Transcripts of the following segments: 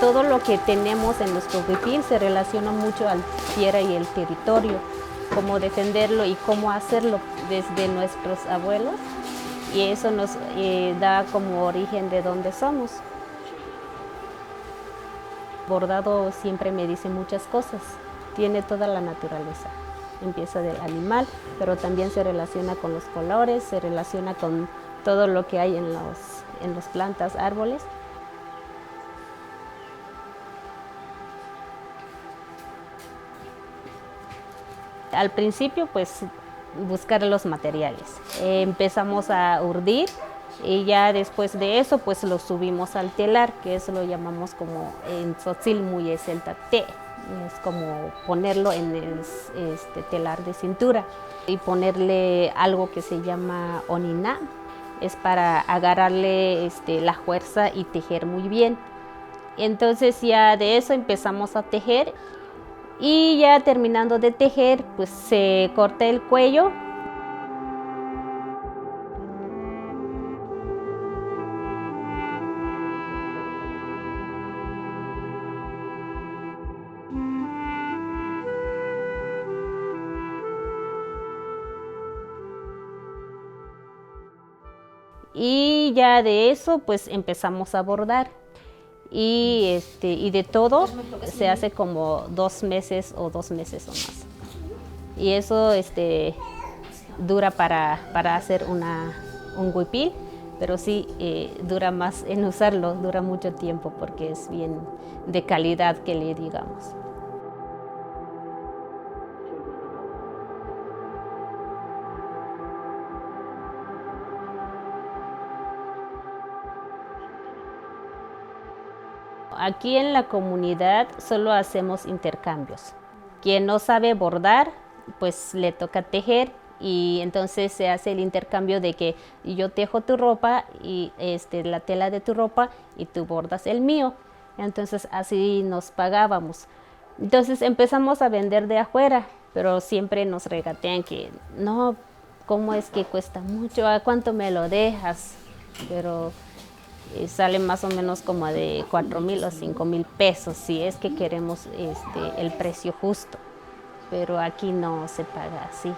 todo lo que tenemos en nuestro huipil se relaciona mucho al tierra y el territorio, cómo defenderlo y cómo hacerlo desde nuestros abuelos y eso nos eh, da como origen de dónde somos. Bordado siempre me dice muchas cosas, tiene toda la naturaleza. Empieza del animal, pero también se relaciona con los colores, se relaciona con todo lo que hay en los, en las plantas, árboles. Al principio, pues buscar los materiales. empezamos a urdir y ya después de eso, pues lo subimos al telar, que eso lo llamamos como en Tzotzil muy es el tate. Es como ponerlo en el este, telar de cintura y ponerle algo que se llama onina, es para agarrarle este, la fuerza y tejer muy bien. Entonces ya de eso empezamos a tejer y ya terminando de tejer, pues se corta el cuello. Y ya de eso pues empezamos a bordar y, este, y de todo se hace como dos meses o dos meses o más. Y eso este, dura para, para hacer una, un huipil, pero sí eh, dura más en usarlo, dura mucho tiempo porque es bien de calidad que le digamos. Aquí en la comunidad solo hacemos intercambios. Quien no sabe bordar, pues le toca tejer y entonces se hace el intercambio de que yo tejo tu ropa y este, la tela de tu ropa y tú bordas el mío. Entonces así nos pagábamos. Entonces empezamos a vender de afuera, pero siempre nos regatean que no, ¿cómo es que cuesta mucho? ¿A cuánto me lo dejas? Pero sale más o menos como de 4 mil o 5 mil pesos si es que queremos este, el precio justo, pero aquí no se paga así.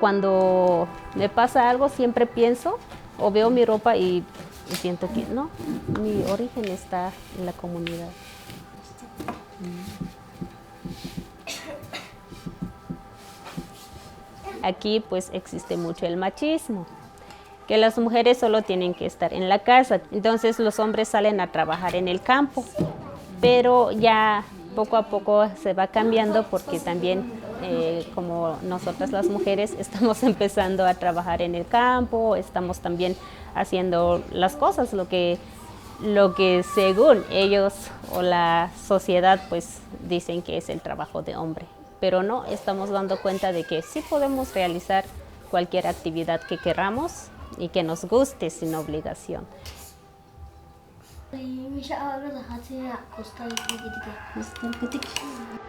Cuando me pasa algo siempre pienso o veo mi ropa y y siento que no, mi origen está en la comunidad. Aquí pues existe mucho el machismo, que las mujeres solo tienen que estar en la casa, entonces los hombres salen a trabajar en el campo, pero ya poco a poco se va cambiando porque también eh, como nosotras las mujeres estamos empezando a trabajar en el campo, estamos también haciendo las cosas, lo que, lo que según ellos o la sociedad pues dicen que es el trabajo de hombre. Pero no, estamos dando cuenta de que sí podemos realizar cualquier actividad que queramos y que nos guste sin obligación. Iyiymiş ağrılı hatırına Costa Rica'ya gidiyor. Costa Rica'ya gidiyor.